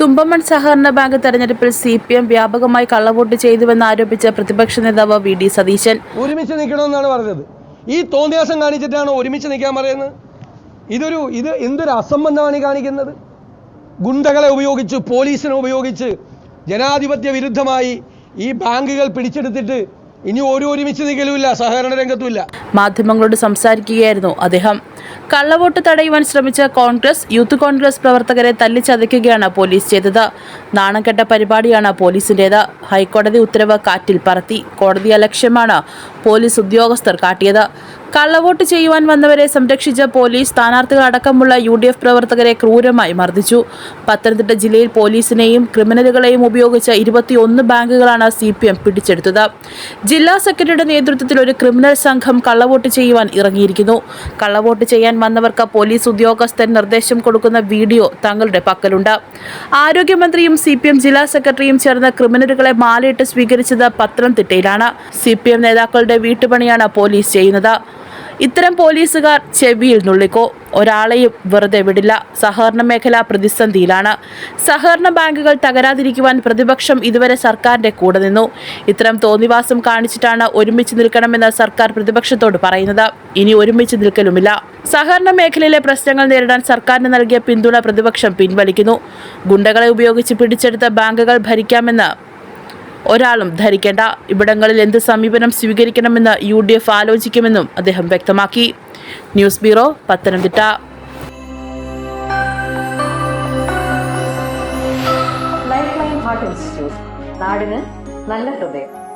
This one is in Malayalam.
തുമ്പമൺ സഹകരണ ബാങ്ക് തെരഞ്ഞെടുപ്പിൽ സി പി എം വ്യാപകമായി കള്ളവോട്ട് ചെയ്തുവെന്ന് ആരോപിച്ച പ്രതിപക്ഷ നേതാവ് വി ഡി സതീശൻ. ഒരുമിച്ച് നിൽക്കണമെന്നാണ് പറഞ്ഞത്. ഈ തോന്നിയാസം കാണിച്ചിട്ടാണ് ഒരുമിച്ച് നിൽക്കാൻ പറയുന്നത്. ഇതൊരു ഇത് എന്തൊരു അസംബന്ധമാണ് കാണിക്കുന്നത്? ഗുണ്ടകളെ ഉപയോഗിച്ച് പോലീസിനെ ഉപയോഗിച്ച് ജനാധിപത്യ വിരുദ്ധമായി ഈ ബാങ്കുകൾ പിടിച്ചെടുത്തിട്ട് ഇനി ഒരു ഒരുമിച്ച് നിൽക്കലുമില്ല സഹകരണ രംഗത്തുമില്ല. മാധ്യമങ്ങളോട് സംസാരിക്കുകയായിരുന്നു അദ്ദേഹം. കള്ളവോട്ട് തടയുവാൻ ശ്രമിച്ച കോൺഗ്രസ് യൂത്ത് കോൺഗ്രസ് പ്രവർത്തകരെ തല്ലിച്ചതയ്ക്കുകയാണ് പോലീസ് ചെയ്തത്. നാണംകെട്ട പരിപാടിയാണ് പോലീസിന്റേത് ഹൈക്കോടതി ഉത്തരവ് കാറ്റിൽ പറത്തി. കോടതി അലക്ഷ്യമാണ് പോലീസ് ഉദ്യോഗസ്ഥർ കാട്ടിയത്. കള്ളവോട്ട് ചെയ്യുവാൻ വന്നവരെ സംരക്ഷിച്ച പോലീസ് സ്ഥാനാർത്ഥികൾ അടക്കമുള്ള യു ഡി എഫ് പ്രവർത്തകരെ ക്രൂരമായി മർദ്ദിച്ചു. പത്തനംതിട്ട ജില്ലയിൽ പോലീസിനെയും ക്രിമിനലുകളെയും ഉപയോഗിച്ച ഇരുപത്തിയൊന്ന് ബാങ്കുകളാണ് സി പി എം പിടിച്ചെടുത്തത്. ജില്ലാ സെക്രട്ടറിയുടെ നേതൃത്വത്തിൽ ഒരു ക്രിമിനൽ സംഘം കള്ളവോട്ട് ചെയ്യുവാൻ ഇറങ്ങിയിരിക്കുന്നു. കള്ളവോട്ട് ചെയ്യാൻ വന്നവർക്ക് പോലീസ് ഉദ്യോഗസ്ഥൻ നിർദ്ദേശം കൊടുക്കുന്ന വീഡിയോ തങ്ങളുടെ പക്കലുണ്ട്. ആരോഗ്യമന്ത്രിയും സി പി എം ജില്ലാ സെക്രട്ടറിയും ചേർന്ന് ക്രിമിനലുകളെ മാലയിട്ട് സ്വീകരിച്ചത് പത്തനംതിട്ടയിലാണ്. സി പി എം നേതാക്കളുടെ വീട്ടുപണിയാണ് പോലീസ് ചെയ്യുന്നത്. ഇത്തരം പോലീസുകാർ ചെവിയിൽ നുള്ളിക്കോ? ഒരാളെയും വെറുതെ വിടില്ല. സഹകരണ മേഖല പ്രതിസന്ധിയിലാണ്. സഹകരണ ബാങ്കുകൾ തകരാതിരിക്കുവാൻ പ്രതിപക്ഷം ഇതുവരെ സർക്കാരിന്റെ കൂടെ നിന്നു. ഇത്തരം തോന്നിവാസം കാണിച്ചിട്ടാണ് ഒരുമിച്ച് നിൽക്കണമെന്ന് സർക്കാർ പ്രതിപക്ഷത്തോട് പറയുന്നത്. ഇനി ഒരുമിച്ച് നിൽക്കലുമില്ല. സഹകരണ മേഖലയിലെ പ്രശ്നങ്ങൾ നേരിടാൻ സർക്കാരിന് നൽകിയ പിന്തുണ പ്രതിപക്ഷം പിൻവലിക്കുന്നു. ഗുണ്ടകളെ ഉപയോഗിച്ച് പിടിച്ചെടുത്ത ബാങ്കുകൾ ഭരിക്കാമെന്ന് ഒരാളും ധരിക്കേണ്ട ഇവിടങ്ങളിൽ എന്ത് സമീപനം സ്വീകരിക്കണമെന്ന് യു ഡി എഫ് ആലോചിക്കുമെന്നും അദ്ദേഹം വ്യക്തമാക്കി. News bureau Pathanamthitta. Life line നാടിന് നല്ല ഹൃദയം.